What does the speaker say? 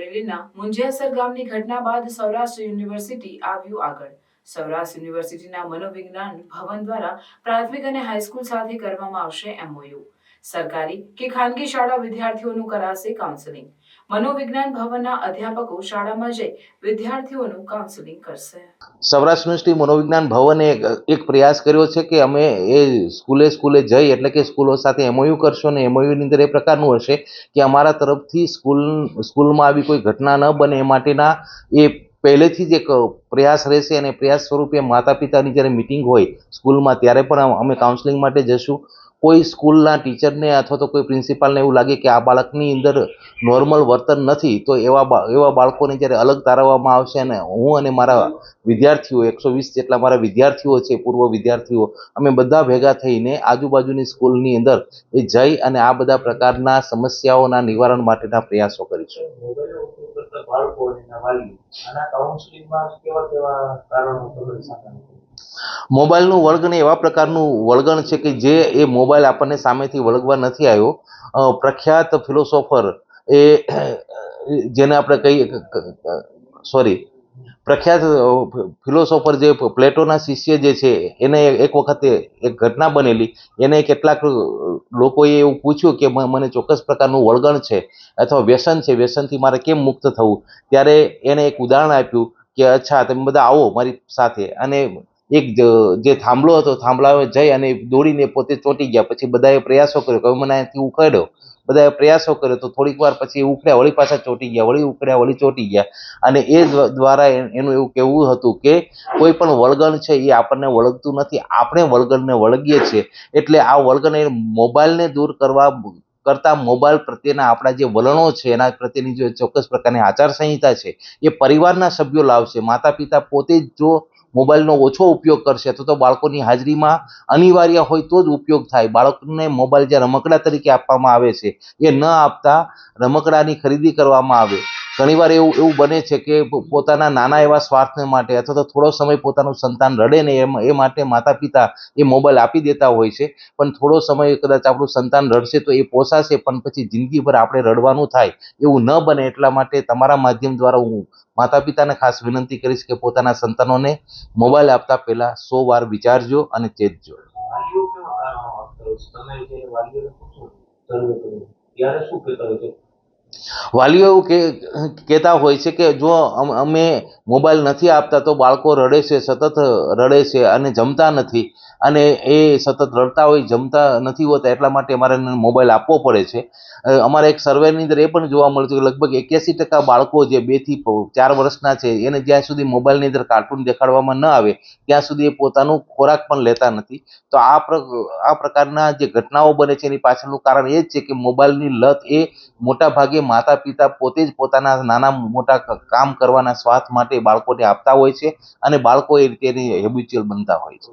અમરેલીના મુંજિયાસર ગામની ઘટના બાદ સૌરાષ્ટ્ર યુનિવર્સિટી આવ્યું આગળ. સૌરાષ્ટ્ર યુનિવર્સિટીના મનોવિજ્ઞાન ભવન દ્વારા પ્રાથમિક અને હાઈસ્કૂલ સાથે કરવામાં આવશે એમઓયુ સરકારી કે ખાનગી શાળા વિદ્યાર્થીઓનું કરાશે કાઉન્સેલિંગ મનોવિજ્ઞાન ભવનના અધ્યાપકો શાળામાં જઈ વિદ્યાર્થીઓનું કાઉન્સેલિંગ કરશે. સૌરાષ્ટ્ર યુનિવર્સિટી મનોવિજ્ઞાન ભવને એક પ્રયાસ કર્યો છે કે અમે એ સ્કૂલે સ્કૂલે જઈ એટલે કે સ્કૂલો સાથે એમઓયુ કરશો ને એમઓયુની અંદર એ પ્રકારનું હશે કે અમારા તરફથી સ્કૂલ, સ્કૂલમાં આવી કોઈ ઘટના ન બને એ માટેના એ પહેલેથી જ એક પ્રયાસ રહેશે અને પ્રયાસ સ્વરૂપે માતા પિતાની જ્યારે મિટિંગ હોય સ્કૂલમાં ત્યારે પણ અમે કાઉન્સેલિંગ માટે જશું. કોઈ સ્કૂલના ટીચરને અથવા તો કોઈ પ્રિન્સિપાલને એવું લાગે કે આ બાળકની અંદર નોર્મલ વર્તન નથી, તો એવા એવા બાળકોને જ્યારે અલગ તારવવામાં આવશે અને હું અને મારા વિદ્યાર્થીઓ, એકસો વીસ જેટલા મારા વિદ્યાર્થીઓ છે, પૂર્વ વિદ્યાર્થીઓ, અમે બધા ભેગા થઈને આજુબાજુની સ્કૂલની અંદર એ જઈ અને આ બધા પ્રકારના સમસ્યાઓના નિવારણ માટેના પ્રયાસો કરીશું. બાળકો મોબાઈલનું વળગણ એવા પ્રકારનું વળગણ છે કે જે એ મોબાઈલ આપણને સામેથી વળગવા નથી આવ્યો. પ્રખ્યાત ફિલોસોફર એ, જેને આપણે કહીએ સોરી, પ્રખ્યાત ફિલોસોફર જે પ્લેટોના શિષ્ય જે છે, એને એક વખતે એક ઘટના બનેલી. એને કેટલાક લોકોએ એવું પૂછ્યું કે મને ચોક્કસ પ્રકારનું વળગણ છે અથવા વ્યસન છે, વ્યસનથી મારે કેમ મુક્ત થવું? ત્યારે એણે એક ઉદાહરણ આપ્યું કે, અચ્છા, તમે બધા આવો મારી સાથે. અને એક જે થાંભલો હતો થાંભલાએ જઈ અને દોડીને પોતે ચોંટી ગયા. પછી બધાએ પ્રયાસો કર્યો. કે મને અહીંયાથી ઉખાડ્યો બધાએ પ્રયાસો કર્યો તો થોડીક વાર પછી ઉખડ્યા, વળી પાછા ચોંટી ગયા, વળી ઉખડ્યા, વળી ચોંટી ગયા. અને એ દ્વારા એનું એવું કહેવું હતું કે કોઈ પણ વળગણ છે એ આપણને વળગતું નથી. આપણે વળગણને વળગીએ છીએ. એટલે આ વળગણ એ મોબાઈલને દૂર કરવા કરતા મોબાઈલ પ્રત્યેના આપણા જે વલણો છે, એના પ્રત્યેની જે ચોક્કસ પ્રકારની આચારસંહિતા છે, એ પરિવારના સભ્યો લાવશે. માતા પિતા પોતે જ જો મોબાઈલનો ઓછો ઉપયોગ કરશે તો તો બાળકોની હાજરીમાં અનિવાર્ય હોય તો જ ઉપયોગ થાય. બાળકને મોબાઈલ જે રમકડા તરીકે આપવામાં આવે છે એ ન આપતા રમકડાની ખરીદી કરવામાં આવે. ઘણીવાર એવું એવું બને છે કે પોતાના નાના એવા સ્વાર્થને માટે અથવા તો થોડો સમય પોતાનું સંતાન રડે ને એમ, એ માટે માતા પિતા એ મોબાઈલ આપી દેતા હોય છે. પણ થોડો સમય કદાચ આપણું સંતાન રડશે તો એ પોસાશે, પણ પછી જિંદગીભર આપણે રડવાનું થાય એવું ન બને એટલા માટે તમારા માધ્યમ દ્વારા હું માતા પિતાને ખાસ વિનંતી કરીશ કે પોતાના સંતાનોને મોબાઈલ આપતા પહેલાં સો વાર વિચારજો અને ચેતજો. તમે ત્યારે શું કહેતા હોય છે? વાલીઓ એવું કે, કહેતા હોય છે કે જો અમ- અમે મોબાઈલ નથી આપતા તો બાળકો રડે છે, સતત રડે છે અને જમતા નથી. અને એ સતત રડતા હોય, જમતા નથી હોતા, એટલા માટે અમારે એને મોબાઈલ આપવો પડે છે. અમારે એક સર્વેની અંદર એ પણ જોવા મળ્યું હતું કે લગભગ એક્યાસી ટકા બાળકો જે બેથી ચાર વર્ષના છે, એને જ્યાં સુધી મોબાઈલની અંદર કાર્ટૂન દેખાડવામાં ન આવે, ત્યાં સુધી એ પોતાનું ખોરાક પણ લેતા નથી. તો આ આ પ્રકારના જે ઘટનાઓ બને છે, એની પાછળનું કારણ એ જ છે કે મોબાઈલની લત એ મોટા ભાગે માતા પિતા પોતે જ પોતાના નાના મોટા કામ કરવાના સ્વાર્થ માટે બાળકોને આપતા હોય છે અને બાળકો એ રીતે એની હેબિચ્યુઅલ બનતા હોય છે.